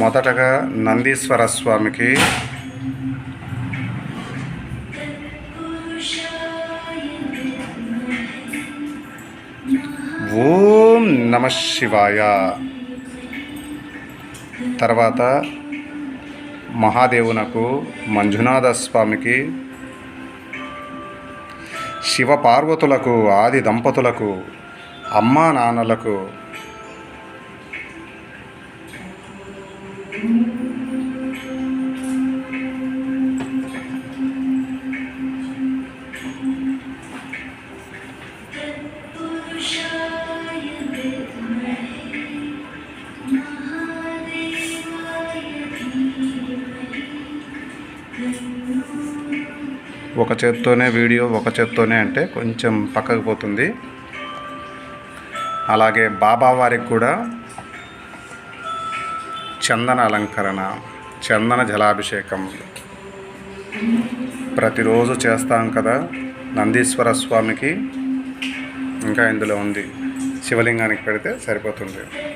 మొదటగా నందీశ్వర స్వామికి ఓం నమ శివాయ. తర్వాత మహాదేవునకు మంజునాథ స్వామికి శివ పార్వతులకు ఆది దంపతులకు అమ్మా నాన్నలకు ఒక చేత్తోనే వీడియో ఒక చేత్తోనే అంటే కొంచెం పక్కకు పోతుంది. అలాగే బాబా వారికి కూడా చందన అలంకరణ చందన జలాభిషేకం. ప్రతిరోజు చేస్తాం కదా నందీశ్వర స్వామికి. ఇంకా ఇందులో ఉంది. శివలింగానికి పెడితే సరిపోతుంది.